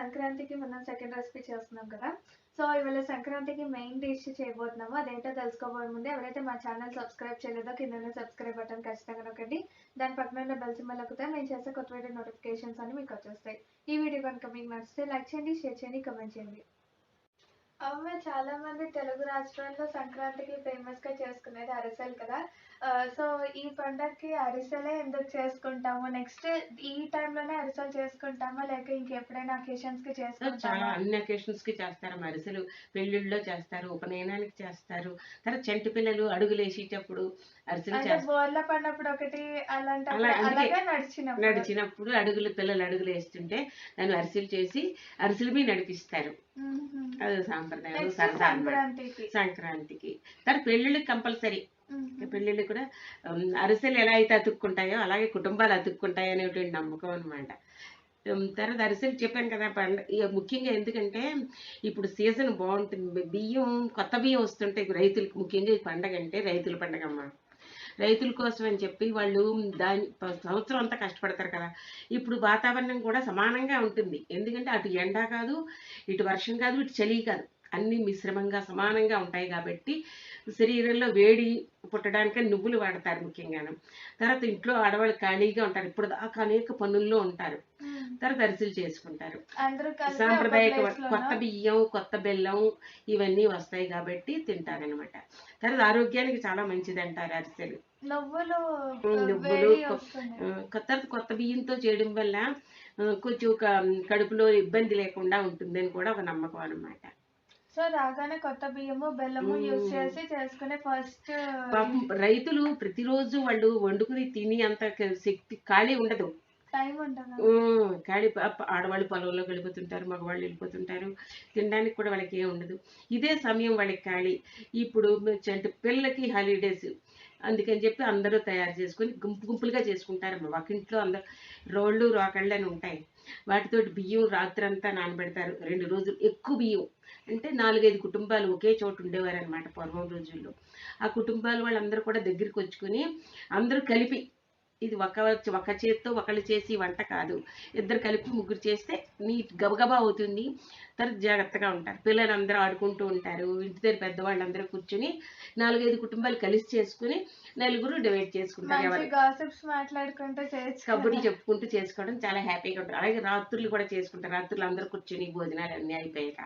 సంక్రాంతికి మనం second recipe చేస్తున్నాం కదా. సో ఇవాళ సంక్రాంతికి మెయిన్ డిష్ చేయబోతున్నాము. అదేంటో తెలుసుకోబోయే ముందు ఎవరైతే మా ఛానల్ సబ్స్క్రైబ్ చేయలేదో కింద సబ్స్క్రైబ్ బటన్ ఖచ్చితంగా నొక్కండి. దాని పక్కన ఉన్న బెల్ సింబల్ నొక్కితే మేము చేసే కొత్త వీడియో నోటిఫికేషన్స్ అన్ని మీకు వచ్చేస్తాయి. ఈ వీడియో కనుక మీకు నచ్చితే లైక్ చేయండి షేర్ చేయండి కమెంట్ చేయండి. అవును చాలా మంది తెలుగు రాష్ట్రాల్లో సంక్రాంతికి ఫేమస్గా చేసుకునేది అరిసెలు కదా. ఆ, సో ఈ పండగకి అరిసెలే ఎందుకు చేసుకుంటాము? నెక్స్ట్ ఈ టైంలోనే అరిసెలు చేసుకుంటామా? లేక ఇంకెప్పుడైనా అకేషన్స్కి చాలా చేసుకుంటామా? అన్ని అకేషన్స్కి చేస్తారు. మరిసెలు పెళ్ళిళ్ళలో చేస్తారు ఉపనయనానికి చేస్తారు. తర్వాత చంటి పిల్లలు అడుగులు బోర్ల పడినప్పుడు ఒకటి నడిచినప్పుడు. అడుగులు పిల్లలు అడుగులు వేస్తుంటే దాన్ని అరిసెలు చేసి అరిసెలు మీ నడిపిస్తారు. అది సాంప్రదాయం సరదా సంక్రాంతికి. తర్వాత పెళ్ళిళ్ళకి కంపల్సరీ. పెళ్ళిళ్ళు కూడా అరిసెలు ఎలా అయితే అతుక్కుంటాయో అలాగే కుటుంబాలు అతుక్కుంటాయో అనేటువంటి నమ్మకం అనమాట తర్వాత అరిసెలు చెప్పాను కదా పండ ఇక ముఖ్యంగా ఎందుకంటే ఇప్పుడు సీజన్ బాగుంటుంది. బియ్యం కొత్త బియ్యం వస్తుంటాయి రైతులకు ముఖ్యంగా ఈ పండగ అంటే రైతుల పండగ అమ్మ రైతుల కోసం అని చెప్పి వాళ్ళు దాని సంవత్సరం అంతా కష్టపడతారు కదా. ఇప్పుడు వాతావరణం కూడా సమానంగా ఉంటుంది. ఎందుకంటే అటు ఎండ కాదు ఇటు వర్షం కాదు ఇటు చలి కాదు. అన్ని మిశ్రమంగా సమానంగా ఉంటాయి కాబట్టి శరీరంలో వేడి పుట్టడానికి నువ్వులు వాడతారు ముఖ్యంగాను. తర్వాత ఇంట్లో ఆడవాళ్ళు ఖాళీగా ఉంటారు. ఇప్పుడు దాకా అనేక పనుల్లో ఉంటారు. తర్వాత అరిసెలు చేసుకుంటారు. సాంప్రదాయక? కొత్త బియ్యం కొత్త బెల్లం ఇవన్నీ వస్తాయి కాబట్టి తింటారనమాట తర్వాత ఆరోగ్యానికి చాలా మంచిది అంటారు అరిసెలు. నువ్వులు కొత్త కొత్త బియ్యంతో చేయడం వల్ల కొంచెం ఒక కడుపులో ఇబ్బంది లేకుండా ఉంటుందని కూడా ఒక నమ్మకం అన్నమాట. సో రాగానే కొత్త బియ్యము బెల్లము. యూస్ చేసి చేసుకునే ఫస్ట్ రైతులు ప్రతిరోజు వాళ్ళు వండుకుని తిని అంత శక్తి ఖాళీ ఉండదు. ఖాళీ ఆడవాళ్ళు పొలంలోకి వెళ్ళిపోతుంటారు మగవాళ్ళు వెళ్ళిపోతుంటారు తినడానికి కూడా వాళ్ళకి ఏం ఉండదు. ఇదే సమయం వాళ్ళకి ఖాళీ. ఇప్పుడు అంటే పిల్లలకి హాలిడేస్ అందుకని చెప్పి అందరూ తయారు చేసుకొని గుంపు గుంపులుగా చేసుకుంటారు ఒక ఇంట్లో అందరు రోళ్ళు రోకళ్ళు అని ఉంటాయి. వాటితోటి బియ్యం రాత్రంతా నానబెడతారు. రెండు రోజులు ఎక్కువ బియ్యం. అంటే నాలుగైదు కుటుంబాలు ఒకే చోటు ఉండేవారు అనమాట పూర్వం రోజుల్లో. ఆ కుటుంబాలు వాళ్ళందరూ కూడా దగ్గరికి వచ్చుకొని అందరూ కలిపి ఇది ఒక ఒక చేత్తో ఒకళ్ళు చేసి వంట కాదు. ఇద్దరు కలిపి ముగ్గురు చేస్తే నీట్ గబగబా అవుతుంది. తర్వాత జాగ్రత్తగా ఉంటారు. పిల్లలు అందరూ ఆడుకుంటూ ఉంటారు. ఇంటి దగ్గర పెద్దవాళ్ళందరూ కూర్చుని నాలుగైదు కుటుంబాలు కలిసి చేసుకుని నలుగురు డివైడ్ చేసుకుంటారు కబుర్లు చెప్పుకుంటూ చేసుకోవడం చాలా హ్యాపీగా ఉంటుంది. అలాగే రాత్రులు కూడా చేసుకుంటారు. రాత్రులు అందరూ కూర్చొని భోజనాలు అన్నీ అయిపోయాక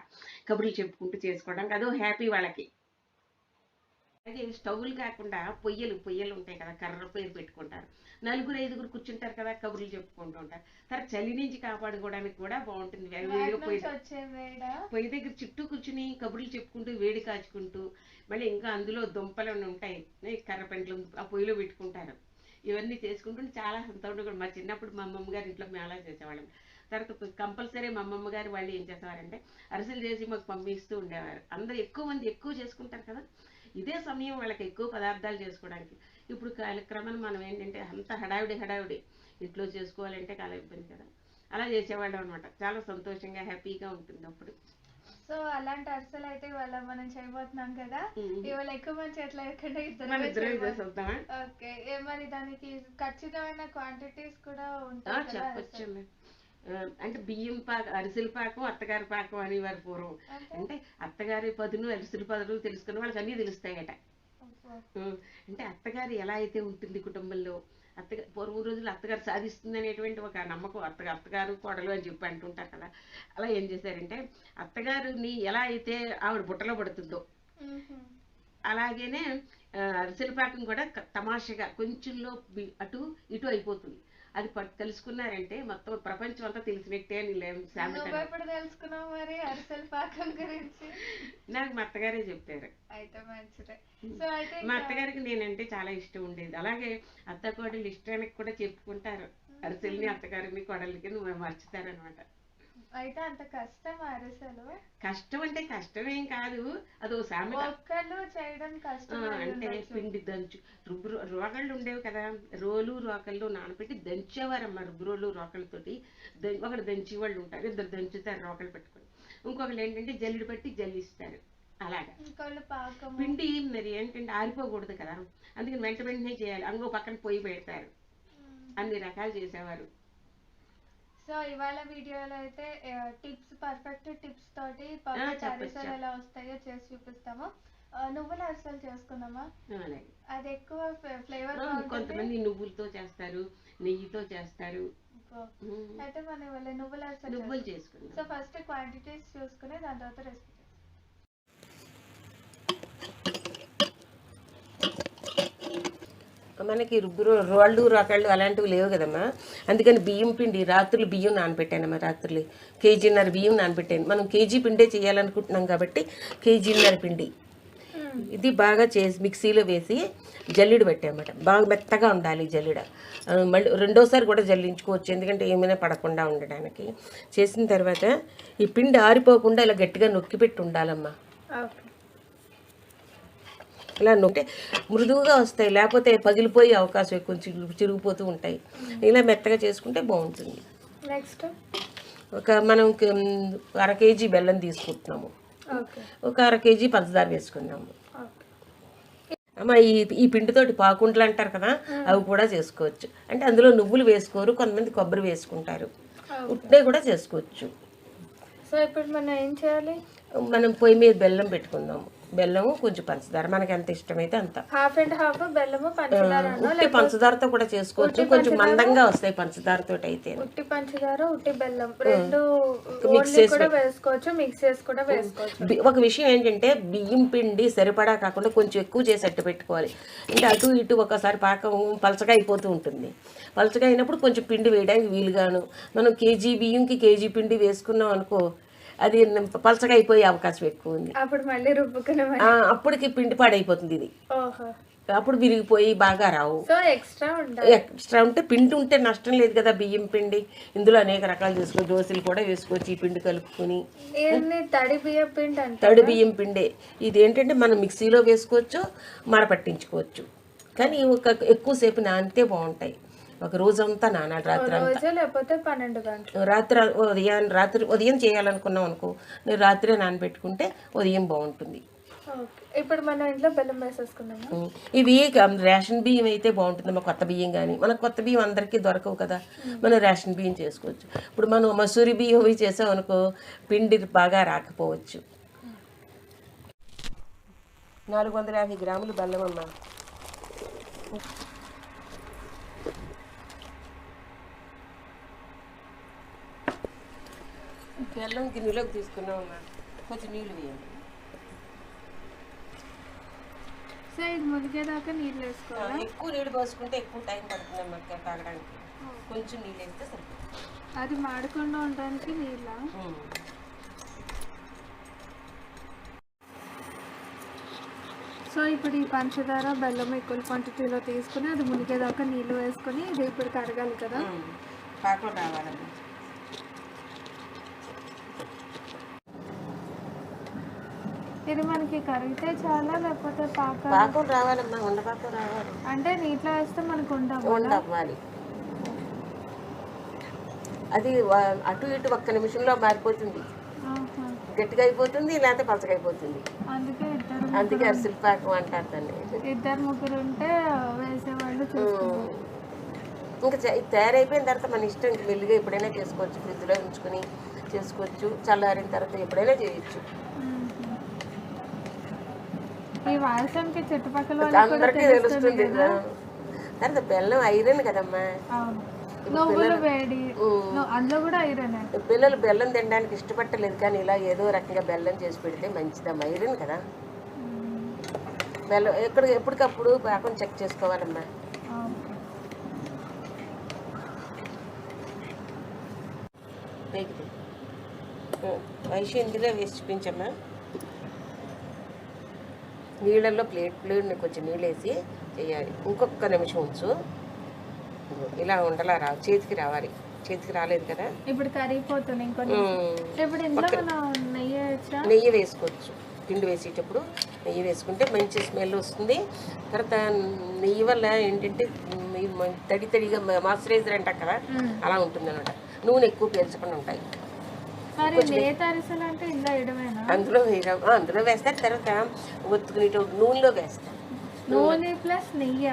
కబుర్లు చెప్పుకుంటూ చేసుకోవడం. అదో హ్యాపీ వాళ్ళకి. అలాగే స్టవ్లు కాకుండా పొయ్యలు పొయ్యలు ఉంటాయి కదా కర్ర పొయ్యి పెట్టుకుంటారు. నలుగురు ఐదుగురు కూర్చుంటారు కదా కబుర్లు చెప్పుకుంటూ ఉంటారు. తర్వాత చలి నుంచి కాపాడుకోవడానికి కూడా బాగుంటుంది. పొయ్యి దగ్గర చుట్టూ కూర్చుని కబుర్లు చెప్పుకుంటూ వేడి కాచుకుంటూ మళ్ళీ ఇంకా అందులో దుంపలు ఉంటాయి కర్ర పెంట్లు ఆ పొయ్యిలో పెట్టుకుంటారు. ఇవన్నీ చేసుకుంటుంటే చాలా సంతోషం కూడా మా చిన్నప్పుడు మా అమ్మమ్మ గారి ఇంట్లో మేము అలా చేసేవాళ్ళం. తర్వాత కంపల్సరీ మా అమ్మమ్మ గారు వాళ్ళు ఏం చేసేవారంటే అరిసెలు చేసి మాకు పంపిస్తూ ఉండేవారు. అందరూ ఎక్కువ మంది ఎక్కువ చేసుకుంటారు కదా ఇదే సమయం వాళ్ళకి ఎక్కువ పదార్థాలు చేసుకోవడానికి. ఇప్పుడు కాలక్రమాన్ని మనం ఏంటంటే అంత హడావిడి హడావిడి. ఇంట్లో చేసుకోవాలంటే చాలా ఇబ్బంది కదా. అలా చేసేవాళ్ళం అనమాట చాలా సంతోషంగా హ్యాపీగా ఉంటుంది అప్పుడు. సో అలాంటి అరిసెలు అయితే ఇవాళ మనం చేయబోతున్నాం కదా. ఇవాళ ఎక్కువ ఇద్దరు ఇద్దరం చేసేద్దామా? ఓకే. మరి దానికి ఖచ్చితమైన క్వాంటిటీస్ కూడా ఉంటాయి చెప్పొచ్చు అంటే బియ్యం పాక అరిసెల పాకం అత్తగారి పాకం అనేవారు పూర్వం. అంటే? అంటే అత్తగారి పదును అరిసెల పదును తెలుసుకున్న వాళ్ళకి అన్నీ తెలుస్తాయట. అంటే అత్తగారు ఎలా అయితే ఉంటుంది కుటుంబంలో అత్తగారు పూర్వం రోజులు అత్తగారు సాధిస్తుంది అనేటువంటి ఒక నమ్మకం అత్తగారు అత్తగారు కోడలు అని చెప్పి అంటుంటారు కదా. అలా ఏం చేశారంటే అత్తగారిని ఎలా అయితే ఆవిడ బుట్టలో పడుతుందో. అలాగేనే అరిసెల పాకం కూడా తమాషగా కొంచెంలో అటు ఇటు అయిపోతుంది. అది తెలుసుకున్నారంటే మొత్తం ప్రపంచం అంతా తెలిసినట్టే తెలుసుకున్నావు మరి అరిసెల పాకం గురించి? నాకు మా అత్తగారే చెప్పారు. అయితే మంచిదే. సో అయితే మా అత్తగారికి నేనంటే చాలా ఇష్టం ఉండేది. అలాగే అత్త కోడలు ఇష్టానికి కూడా చెప్పుకుంటారు. అరిసెల్ని అత్తగారిని కోడలికి నువ్వు మర్చుతారనమాట అయితే అంత కష్టం అరిసెలు. కష్టం అంటే కష్టమేం కాదు. అదో సామెత. ఒక్కళ్ళు చేయడం కష్టం అంటే. పిండి దంచు. రుబ్బు రోకళ్ళు ఉండేవి కదా. రోలు రోకళ్ళు నానబెట్టి దంచేవారమ్మ రుబ్బు రోలు రోకళ్ళతోటి. ఒకడు దంచి వాళ్ళు ఉంటారు ఇద్దరు దంచుతారు రోకలు పెట్టుకొని. ఇంకొకరు ఏంటంటే జల్లిడి పెట్టి జల్లిస్తారు. అలాగా. పిండి మరి ఏంటంటే ఆరిపోకూడదు కదా. అందుకని వెంట వెంటనే చేయాలి. అంగో పక్కన పొయ్యి పెడతారు. అన్ని రకాలు చేసేవారు. సో ఇవాళ వీడియోలో అయితే టిప్స్ పర్ఫెక్ట్ టిప్స్ తోటి అరిసెలు. ఎలా వస్తాయో చేసి చూపిస్తాము. నువ్వుల అరిసెలు అలాగే. అది ఎక్కువ ఫ్లేవర్ కొంతమంది నువ్వులతో చేస్తారు నెయ్యితో చేస్తారు. అయితే మనం ఇవాళ నువ్వుల అరిసెలు నువ్వులు సో చేసుకుందాం. ఫస్ట్ క్వాంటిటీస్ చూసుకుని దాని తర్వాత రెసిపీ మనకి రోళ్ళు రకాళ్ళు అలాంటివి లేవు కదమ్మా. అందుకని బియ్యం పిండి రాత్రులు బియ్యం నానబెట్టానమ్మా రాత్రులు. కేజీన్నర బియ్యం నానబెట్టాను. మనం కేజీ పిండే చేయాలనుకుంటున్నాం కాబట్టి కేజీన్నర పిండి. ఇది బాగా చేసి మిక్సీలో వేసి జల్లిడు పెట్టామట బాగా మెత్తగా ఉండాలి జల్లిడ. మళ్ళీ రెండోసారి కూడా జల్లించుకోవచ్చు. ఎందుకంటే ఏమైనా పడకుండా ఉండడానికి. చేసిన తర్వాత ఈ పిండి ఆరిపోకుండా ఇలా గట్టిగా నొక్కి పెట్టి ఉండాలమ్మా. ఇలా నొక్కితే మృదువుగా వస్తాయి లేకపోతే పగిలిపోయే అవకాశం చిరుగు చిరిగిపోతూ ఉంటాయి. ఇలా మెత్తగా చేసుకుంటే బాగుంటుంది. నెక్స్ట్ ఒక మనం అర కేజీ బెల్లం తీసుకుంటున్నాము. ఒక అర కేజీ పంచదార వేసుకున్నాము. అమ్మ ఈ ఈ పిండితోటి పాకుండలు అంటారు కదా అవి కూడా చేసుకోవచ్చు. అంటే అందులో నువ్వులు వేసుకోరు కొంతమంది కొబ్బరి వేసుకుంటారు. ఉట్టే కూడా చేసుకోవచ్చు. సో ఇప్పుడు మనం ఏం చేయాలి? మనం పొయ్యి మీద బెల్లం పెట్టుకుందాము. బెల్లము కొంచెం పంచదార. మనకి ఎంత ఇష్టమైతే అంత. హాఫ్ అండ్ హాఫ్ బెల్లము పంచదార ఉట్టి పంచదారతో కూడా చేసుకోవచ్చు. కొంచెం మందంగా వస్తాయి పంచదారతో అయితే ఉట్టి పంచదార ఉట్టి బెల్లం. రెండు ఓన్లీ కూడా వేసుకోవచ్చు మిక్స్ చేసి కూడా వేసుకోవచ్చు. ఒక విషయం ఏంటంటే బియ్యం పిండి సరిపడా కాకుండా కొంచెం ఎక్కువ చేసి అట్టు పెట్టుకోవాలి. అంటే అటు ఇటు ఒకసారి పాకం పలచగా అయిపోతూ ఉంటుంది. పలచగా అయినప్పుడు కొంచెం పిండి వేయడానికి వీలుగాను. మనం కేజీ బియ్యంకి కేజీ పిండి వేసుకున్నాం అనుకో అది పలచగా అయిపోయే అవకాశం ఎక్కువ ఉంది. అప్పుడు మళ్ళీ రుబ్బుకునే ఆ, అప్పటికి పిండి పాడైపోతుంది ఇది. అప్పుడు విరిగిపోయి బాగా రావు. ఎక్స్ట్రా ఎక్స్ట్రా ఉంటే పిండి ఉంటే నష్టం లేదు కదా బియ్యం పిండి. ఇందులో అనేక రకాలు చేసుకోవచ్చు దోశలు కూడా వేసుకోవచ్చు ఈ పిండి కలుపుకొని. తడి బియ్యం పిండి తడి బియ్యం పిండే. ఇది ఏంటంటే మనం మిక్సీలో వేసుకోవచ్చు మర పట్టించుకోవచ్చు. కానీ ఒక ఎక్కువసేపు నానితే బాగుంటాయి. ఒక రోజంతా నానాలి రాత్రి అంతా రోజు లేకపోతే పన్నెండు గంటలు. రాత్రి ఉదయం రాత్రి ఉదయం చేయాలనుకున్నాం అనుకో నేను రాత్రే నానబెట్టుకుంటే ఉదయం బాగుంటుంది. ఇప్పుడు మనం ఇంట్లో బెల్లం వేసేసుకున్నాము. ఇవి రేషన్ బియ్యం అయితే బాగుంటుంది. మా కొత్త బియ్యం కానీ మన కొత్త బియ్యం అందరికీ దొరకవు కదా. మనం రేషన్ బియ్యం చేసుకోవచ్చు. ఇప్పుడు మనం మసూరి బియ్యం అవి చేసాం అనుకో పిండి బాగా రాకపోవచ్చు. నాలుగు వందల యాభై గ్రాములు బెల్లం అమ్మా. బెల్లం గిన్నెలోకి తీసుకున్నాం అమ్మా కొంచెం నీళ్ళు వేయండి. సో ఇది మునిగేదాకా నీళ్ళు వేసుకోవాలి? ఎక్కువ నీళ్ళు పోసుకుంటే ఎక్కువ టైం పడుతుంది అన్నమాట తాగడానికి. కొంచెం నీళ్ళు వేస్తే సరిపోతుంది. అది మాడకుండా ఉండడానికి నీళ్ళ. సో ఇప్పుడు ఈ పంచదార బెల్లం ఈక్వల్ క్వాంటిటీలో తీసుకుని అది మునిగేదాకా నీళ్ళు వేసుకొని ఇది ఇప్పుడు కరగాలి కదా. పాకం రావాలండి ఇది మనకి కరిగితే చాలా లేకపోతే పాక. పాకం రావాలమ్మా ఉండపాకం రావాలి. అంటే నీటిలో వేస్తే మనకు ఉండవు ఉండవ్వాలి అది అటు ఇటు ఒక్క నిమిషంలో మారిపోతుంది. గట్టిగా అయిపోతుంది లేకపోతే అయిపోతుంది. అందుకే అరిసెల పాకం అంటారు దాన్ని. ఇద్దరు ముగ్గురు ఉంటే వేసేవాళ్ళు. ఇంకా తయారైపోయిన తర్వాత మన ఇష్టం ఇంక మెల్లిగా ఎప్పుడైనా చేసుకోవచ్చు. ఫ్రిడ్జ్లో ఉంచుకొని చేసుకోవచ్చు. చల్లారిన తర్వాత ఎప్పుడైనా చేయొచ్చు. ఈ చుట్టుపక్కల అందరికీ తెలుస్తుంది తర్వాత బెల్లం ఐరన్ కదమ్మా. అవును. నువ్వులు వేడి. ఉమ్. ను- అందులో కూడా ఐరన్? పిల్లలు బెల్లం తినడానికి ఇష్టపట్టలేదు కానీ ఇలా ఏదో రకంగా బెల్లం చేసి పెడితే మంచిదమ్మా. ఐరన్ కదా. బెల్లం ఎక్కడ ఎప్పటికప్పుడు పాకం చెక్ చేసుకోవాలమ్మా. వైషు ఇందులో వేసి చూపించమ్మా. నీళ్ళల్లో ప్లేట్ ప్లేట్ కొంచెం నీళ్ళు వేసి చేయాలి. ఇంకొక నిమిషం ఉంచు. ఇలా ఉండలా రా చేతికి రావాలి. చేతికి రాలేదు కదా? ఇప్పుడు కరిగిపోతుంది మనం నెయ్యి వేసుకోవచ్చు. పిండి వేసేటప్పుడు నెయ్యి వేసుకుంటే మంచి స్మెల్ వస్తుంది. తర్వాత నెయ్యి వల్ల ఏంటంటే తడి తడిగా మాయిశ్చరైజర్ అంటాం కదా? అలా ఉంటుంది అనమాట నూనె ఎక్కువ పీల్చకుండా ఉంటాయి. అందులో వేయడం. అందులో వేస్తారు. తర్వాత ఒత్తుకునేటప్పుడు నూనెలో వేస్తారు. నూనె ప్లస్ నెయ్యి?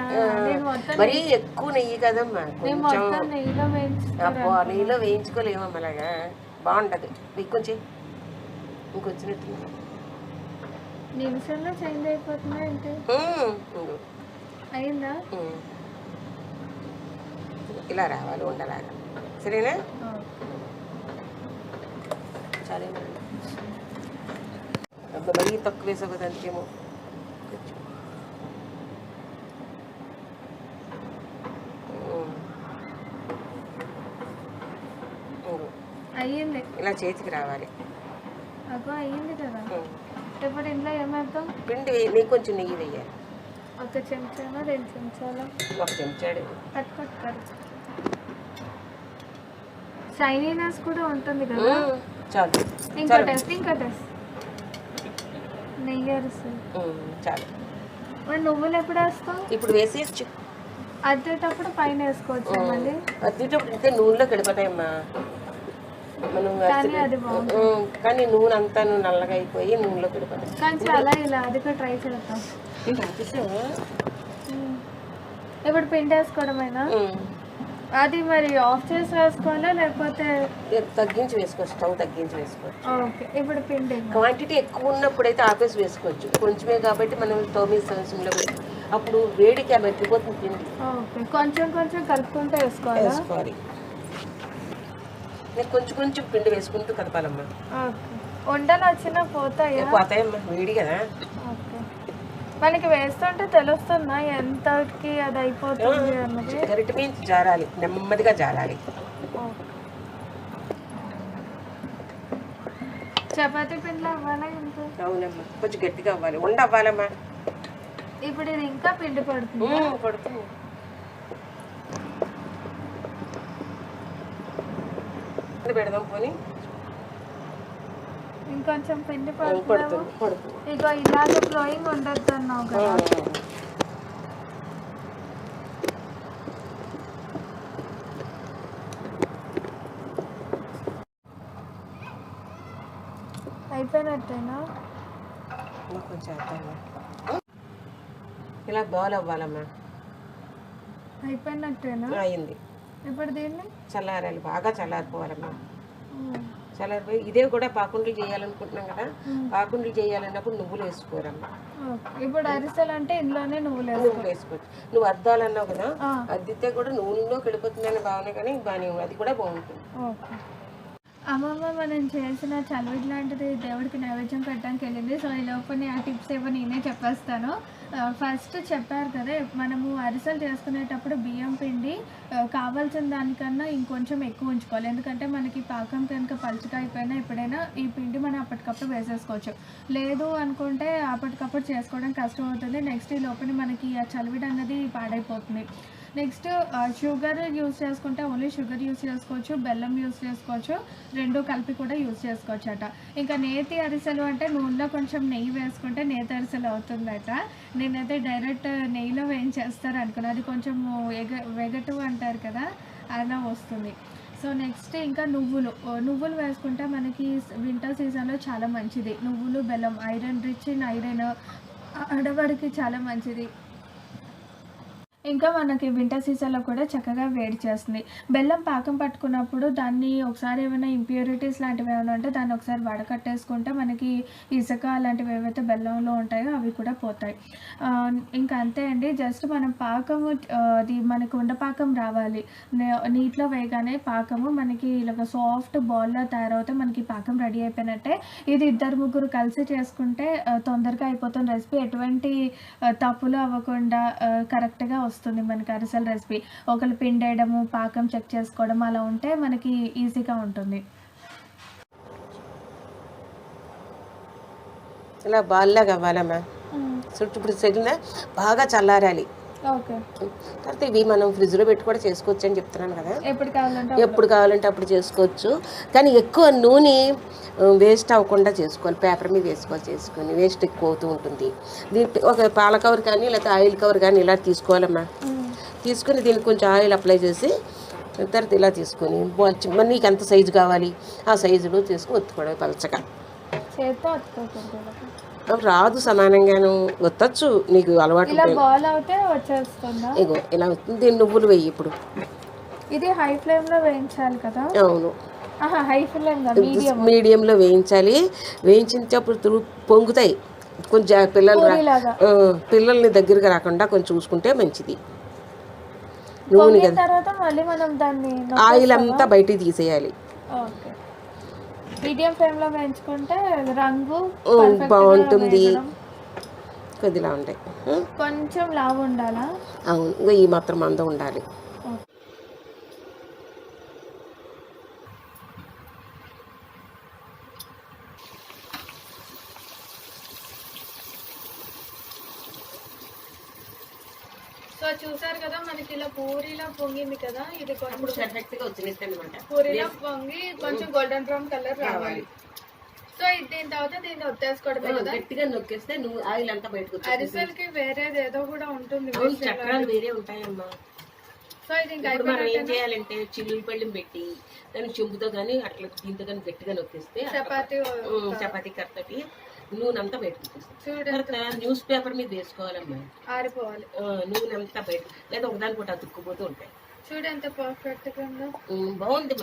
మరీ ఎక్కువ నెయ్యి కదమ్మా. కొంచెం నెయ్యిలో వేయించుకోలేమమ్మా అలాగా బాగుంటది. ఇంకొంచెం ఇంకొచ్చినట్టు నిమిషంలో చేంజ్ అయిపోతున్నా ఏంటి? అయిందా. ఇలా రావాలి ఉండలాగా. సరేనా? సరే. అబ్బా, మరీ తక్కువ వేసావు కదా అందుకేమో అయ్యింది. ఇలా చేతికి రావాలి. అగో అయ్యింది కదా. ఇప్పుడు ఇంట్లో ఏమేద్దాం పిండి వేయి నీకు కొంచెం నెయ్యి వేయాలి. ఒక చెంచానా రెండు చెంచాలా? ఒక చెంచాడు. Cut cut cut. షైనీనెస్ కూడా ఉంటుంది కదా. చాలు. ఇంకా చాలు. ఇంకా మరి నువ్వులు ఎప్పుడు వేస్తావు? ఇప్పుడు వేసేయచ్చు. అద్దేటప్పుడు పైన వేసుకోవచ్చు మళ్ళీ? అద్దెటప్పుడు ఇంతే నూనెలో గడిపోతాయమ్మా మనం కానీ నూనె అంతా నువ్వు నల్లగా అయిపోయి నూనెలో గడిపోతాయి కానీ చాలా ఇలా అది కూడా ట్రై చేద్దాం. ఇప్పుడు పిండి వేసుకోవడమేనా. అది మరి ఆఫ్ చేసి వేసుకోవాలా లేకపోతే తగ్గించి వేసుకోవచ్చు స్టవ్ తగ్గించి వేసుకోవచ్చు. ఓకే ఇప్పుడు పిండి క్వాంటిటీ ఎక్కువ ఉన్నప్పుడైతే ఆపేసి వేసుకోవచ్చు. కొంచెమే కాబట్టి మనం స్టవ్ మీద సంవత్సరంలో అప్పుడు వేడికి ఆ మెట్టిపోతుంది పిండి. ఓకే కొంచెం కొంచెం కలుపుకుంటూ వేసుకోవాలా? వేసుకోవాలి. నేను కొంచెం కొంచెం పిండి వేసుకుంటూ కదపాలమ్మా ఓకే ఉండలు వచ్చినా పోతాయా? పోతాయమ్మా వేడి కదా. ఓకే. మనకి వేస్తుంటే తెలుస్తుందా ఎంతకి అది అయిపోతుంది అన్నది? జారాలి నెమ్మదిగా జారాలి. చపాతీ పిండిలో అవ్వాలా అవునమ్మా కొంచెం గట్టిగా అవ్వాలి. ఉండ అవ్వాలమ్మా ఇప్పుడు ఇది ఇంకా పిండి పడుతుంది? పడుతుంది. పెడదాం పోనీ. ఇంకొంచెం పిండి పడుతుంది ఇక ఇలాగే ఫ్లోయింగ్ ఉండొద్దు అన్నావు కదా. అయిపోయినట్టేనా? కొంచెం. ఇలా బాల్ అవ్వాలమ్మా. అయిపోయినట్టేనా? అయింది. ఇప్పుడు దీన్ని? చల్లారాలి బాగా చల్లారిపోవాలమ్మా. చల్లారిపోయి ఇదే కూడా పాకుండలు చేయాలనుకుంటున్నాం కదా. పాకుండలు చేయాలన్నప్పుడు నువ్వులు వేసుకోరమ్మా. ఓకే. ఇప్పుడు అరిసెలు అంటే ఇందులోనే నువ్వులు నువ్వులు వేసుకోవచ్చు. నువ్వు అద్దాలన్నావు కదా ఆ, అద్దితే కూడా నూనెలో వెళ్ళిపోతుందని భావన కానీ బాగానే అది కూడా బాగుంటుంది. అమ్మమ్మ మనం చేసిన చలివిడి లాంటిది దేవుడికి నైవేద్యం పెట్టడానికి వెళ్ళింది. సో ఈ లోపల ఆ టిప్స్ ఏవో నేనే చెప్పేస్తాను. ఫస్ట్ చెప్పారు కదా మనము అరిసెలు చేసుకునేటప్పుడు బియ్యం పిండి కావాల్సిన దానికన్నా ఇంకొంచెం ఎక్కువ ఉంచుకోవాలి. ఎందుకంటే మనకి పాకం కనుక పలుచగా అయిపోయినా ఎప్పుడైనా ఈ పిండి మనం అప్పటికప్పుడు వేసేసుకోవచ్చు. లేదు అనుకుంటే అప్పటికప్పుడు చేసుకోవడం కష్టం అవుతుంది. నెక్స్ట్ ఈ లోపల మనకి ఆ చలివిడి అన్నది పాడైపోతుంది. నెక్స్ట్ షుగర్ యూస్ చేసుకుంటే ఓన్లీ షుగర్ యూస్ చేసుకోవచ్చు బెల్లం యూస్ చేసుకోవచ్చు రెండు కలిపి కూడా యూస్ చేసుకోవచ్చు అట ఇంకా నేతి అరిసెలు అంటే నూనెలో కొంచెం నెయ్యి వేసుకుంటే నేతి అరిసెలు అవుతుందట. నేనైతే డైరెక్ట్ నెయ్యిలో వేయించేస్తారు అనుకున్నా. అది కొంచెం ఎగ వెగటు అంటారు కదా అలా వస్తుంది. సో నెక్స్ట్ ఇంకా నువ్వులు. నువ్వులు వేసుకుంటే మనకి వింటర్ సీజన్లో చాలా మంచిది. నువ్వులు బెల్లం ఐరన్ రిచ్ ఇన్ ఐరన్ ఆడవాడికి చాలా మంచిది. ఇంకా మనకి వింటర్ సీజన్లో కూడా చక్కగా వేడి చేస్తుంది. బెల్లం పాకం పట్టుకున్నప్పుడు దాన్ని ఒకసారి ఏమైనా ఇంప్యూరిటీస్ లాంటివి ఏమైనా ఉంటే దాన్ని ఒకసారి వడకట్టేసుకుంటే మనకి ఇసుక అలాంటివి ఏవైతే బెల్లంలో ఉంటాయో అవి కూడా పోతాయి. ఇంకా అంతే అండి. జస్ట్ మనం పాకము అది మనకు ఉండపాకం రావాలి. నీటిలో వేయగానే పాకము మనకి ఇలాగ సాఫ్ట్ బాల్లో తయారవుతే మనకి పాకం రెడీ అయిపోయినట్టే. ఇది ఇద్దరు ముగ్గురు కలిసి చేసుకుంటే తొందరగా అయిపోతుంది రెసిపీ ఎటువంటి తప్పులు అవ్వకుండా కరెక్ట్గా వస్తుంది మనకి అరిసెల రెసిపీ. ఒకళ్ళు పిండేయడము పాకం చెక్ చేసుకోవడం అలా ఉంటే మనకి ఈజీగా ఉంటుంది. ఇలా బాల్లాగా అవ్వాలమ్మా చుట్టూ ఇప్పుడు బాగా చల్లారాలి. తర్వాత ఇవి మనం ఫ్రిడ్జ్లో పెట్టి కూడా చేసుకోవచ్చు అని చెప్తున్నాను కదా. ఎప్పుడు కావాలంటే అప్పుడు. చేసుకోవచ్చు. కానీ ఎక్కువ నూనె వేస్ట్ అవ్వకుండా చేసుకోవాలి. పేపర్ మీద వేసుకోవాలి చేసుకొని. వేస్ట్ ఎక్కువ అవుతూ ఉంటుంది. దీని ఒక పాల కవర్ కానీ లేకపోతే ఆయిల్ కవర్ కానీ ఇలా తీసుకోవాలమ్మా. తీసుకొని దీనికి కొంచెం ఆయిల్ అప్లై చేసి తర్వాత ఇలా తీసుకొని మరి నీకు ఎంత సైజు కావాలి? ఆ సైజులో తీసుకొని ఒత్తుకోవడం పలచగా. రాదు సమానంగాను. వచ్చచ్చు నీకు అలవాటు ఇగో ఇలా వస్తుంది దీన్ని నువ్వులు వెయ్యి ఇప్పుడు. ఇది హై ఫ్లేమ్లో వేయించాలి కదా? అవును. హై ఫ్లేమ్ మీడియంలో వేయించాలి. వేయించినప్పుడు పొంగుతాయి. కొంచెం పిల్లలు పిల్లల్ని దగ్గరికి రాకుండా కొంచెం చూసుకుంటే మంచిది. నూనె ఆయిల్ అంతా బయటికి తీసేయాలి. ఓకే. మీడియం ఫ్లేమ్లో వేయించుకుంటే రంగు బాగుంటుంది. కొద్దిలా ఉంటాయి. కొంచెం లావు ఉండాలా? అవును ఈ మాత్రం మందం ఉండాలి. చూసారు కదా మనకి ఇలా పూరిలా పొంగింది కదా ఇది కొంచెం పూరిలా పొంగి కొంచెం గోల్డెన్ బ్రౌన్ కలర్ రావాలి. సో ఇది దీని తర్వాత దీన్ని ఒత్తేసుకోవడమే కదా. గట్టిగా నొక్కేస్తే నువ్వు ఆయిల్ అంతా బయటకు. అరిసెలకి వేరేది ఏదో కూడా ఉంటుంది చక్రాలు వేరే ఉంటాయమ్మా. సో ఇది ఇంకా మనం ఏం చేయాలంటే చిల్లులు పళ్ళెం పెట్టి దాన్ని చెంబుతో కానీ అట్లా దీంతో కానీ గట్టిగా నొక్కేస్తే చపాతి చపాతీ కట్టటి నూనె అంతా బయటకు తర్వాత న్యూస్ పేపర్ మీద వేసుకోవాలమ్మా. ఆరిపోవాలి. నూనె అంతా బయట. లేదా ఒకదాని కూడా అతుక్కుపోతూ ఉంటాయి. చూడు ఎంత పర్ఫెక్ట్గా బాగుంది.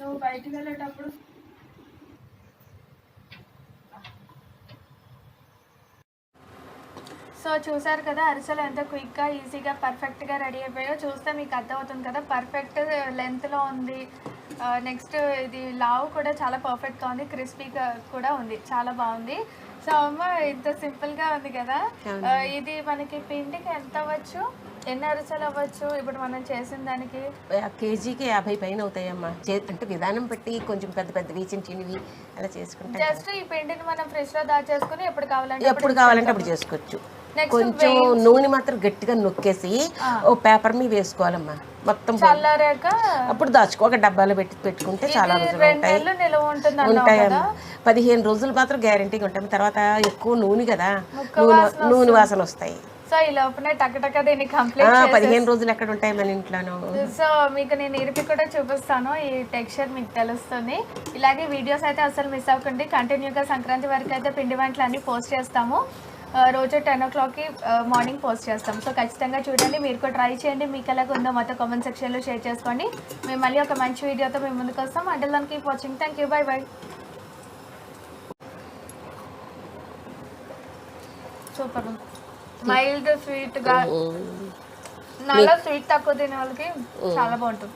నువ్వు బయటికి వెళ్ళేటప్పుడు సో చూసారు కదా అరిసెలు ఎంత క్విక్గా ఈజీగా పర్ఫెక్ట్గా రెడీ అయిపోయాయో చూస్తే మీకు అర్థమవుతుంది కదా. పర్ఫెక్ట్ లెంత్లో ఉంది. నెక్స్ట్ ఇది లావు కూడా చాలా పర్ఫెక్ట్గా ఉంది. క్రిస్పీగా కూడా ఉంది. చాలా బాగుంది. సో అమ్మ ఇంత సింపుల్గా ఉంది కదా. ఇది మనకి పిండికి ఎంత అవ్వచ్చు? ఎన్ని అరిసెలు అవ్వచ్చు? ఇప్పుడు మనం చేసిన దానికి? కేజీకి యాభై పైన అవుతాయమ్మా. అంటే విధానం బట్టి కొంచెం పెద్ద పెద్దవి చిన్న చిన్నవి అలా చేసుకుంటాం జస్ట్ ఈ పిండిని మనం ఫ్రిడ్జ్లో దాచేసుకుని ఎప్పుడు కావాలంటే ఎప్పుడు కావాలంటే అప్పుడు చేసుకోవచ్చు. కొంచెం నూనె మాత్రం గట్టిగా నొక్కేసి ఓ పేపర్ మీద వేసుకోవాలమ్మా. మొత్తం చల్లారాక అప్పుడు దాచుకో. ఒక డబ్బాలో పెట్టి పెట్టుకుంటే చాలా రోజులు ఉంటాయి. ఉంటాయమ్మా కదా. పదిహేను రోజులు మాత్రం గ్యారంటీగా ఉంటాయి. తర్వాత ఎక్కువ నూనె కదా. నూనె నూనె వాసన వస్తాయి. సో ఈ లోపలే టక టక దీన్ని కంప్లీట్ పదిహేను రోజులు ఎక్కడ ఉంటాయి మన ఇంట్లోనూ? సో మీకు నేను ఇరిపి కూడా చూపిస్తాను. ఈ టెక్స్చర్ మీకు తెలుస్తుంది. ఇలాగే వీడియోస్ అయితే అసలు మిస్ అవ్వకండి. కంటిన్యూగా సంక్రాంతి వరకు అయితే పిండి వంటలు అన్ని పోస్ట్ చేస్తాము. రోజు టెన్ ఓ క్లాక్కి మార్నింగ్ పోస్ట్ చేస్తాం. సో ఖచ్చితంగా చూడండి మీరు కూడా ట్రై చేయండి. మీకు ఎలాగ ఉందో మొత్తం కామెంట్ సెక్షన్లో షేర్ చేసుకోండి. మేము మళ్ళీ ఒక మంచి వీడియోతో మేము ముందుకు వస్తాం. అంటే దానికి watching thank you bye bye super mild స్వీట్గా నల్ల స్వీట్ తక్కువ తినే వాళ్ళకి చాలా బాగుంటుంది.